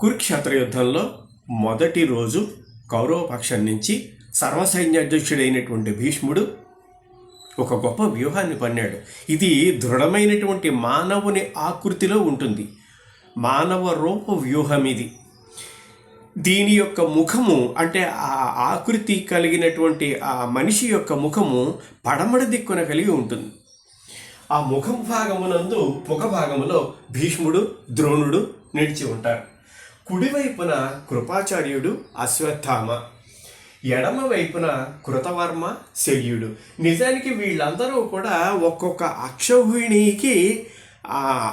కురుక్షేత్ర యుద్ధంలో మొదటి రోజు కౌరవపక్షం నుంచి సర్వసైన్యాధ్యక్షుడైనటువంటి భీష్ముడు ఒక గొప్ప వ్యూహాన్ని పన్నాడు. ఇది దృఢమైనటువంటి మానవుని ఆకృతిలో ఉంటుంది. మానవ రూప వ్యూహం ఇది. దీని యొక్క ముఖము అంటే ఆ ఆకృతి కలిగినటువంటి ఆ మనిషి యొక్క ముఖము పడమడ దిక్కున కలిగి ఉంటుంది. ఆ ముఖం భాగమునందు ముఖ భాగములో భీష్ముడు ద్రోణుడు నిలిచి ఉంటారు. కుడివైపున కృపాచార్యుడు అశ్వత్థామ ఎడమ వైపున కృతవర్మ శల్యుడు. నిజానికి వీళ్ళందరూ కూడా ఒక్కొక్క అక్షౌహిణికి ఆ,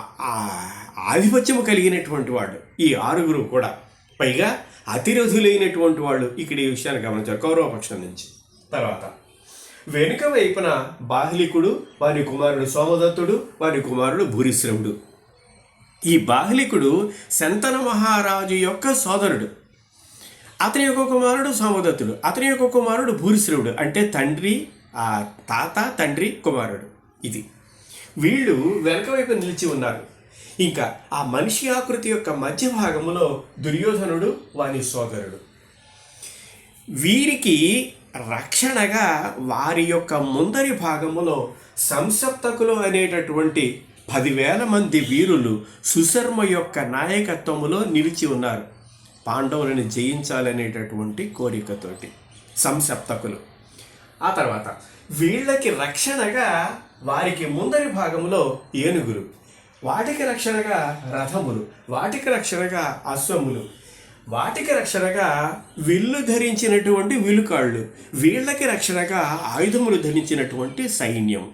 కలిగినటువంటి వాడు ఈ ఆరుగురు కూడా. పైగా అతిరథులైనటువంటి వాళ్ళు ఇక్కడ ఈ విషయాన్ని గమనించారు కౌరవపక్షం నుంచి. తర్వాత వెనుక వైపున బాహ్లికుడు వారి కుమారుడు సోమదత్తుడు వారి కుమారుడు భూరిశ్రవుడు. ఈ బాహ్లికుడు శంతన మహారాజు యొక్క సోదరుడు. అతని యొక్క కుమారుడు సోమదత్తుడు. అతని యొక్క కుమారుడు భూరిశ్రవుడు. అంటే తండ్రి ఆ తాత తండ్రి కుమారుడు. ఇది. వీళ్ళు వెనక వైపు నిలిచి ఉన్నారు. ఇంకా ఆ మనిషి ఆకృతి యొక్క మధ్య భాగంలో దుర్యోధనుడు వాని సోదరుడు. వీరికి రక్షణగా వారి యొక్క ముందరి భాగములో సంసప్తకులు అనేటటువంటి పదివేల మంది వీరులు సుశర్మ యొక్క నాయకత్వంలో నిలిచి ఉన్నారు. పాండవులను జయించాలనేటటువంటి కోరికతోటి సంసప్తకులు. ఆ తర్వాత వీళ్ళకి రక్షణగా వారికి ముందరి భాగంలో ఏనుగులు వాటికి రక్షణగా రథములు వాటికి రక్షణగా అశ్వములు వాటికి రక్షణగా విల్లు ధరించినటువంటి విలుకాళ్ళు వీళ్ళకి రక్షణగా ఆయుధములు ధరించినటువంటి సైన్యం.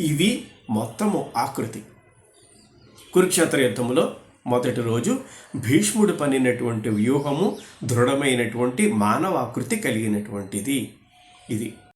ఇది మొత్తము ఆకృతి. కురుక్షేత్ర యుద్ధంలో మొదటి రోజు భీష్ముడు పనినటువంటి వ్యూహము దృఢమైనటువంటి మానవాకృతి కలిగినటువంటిది. ఇది.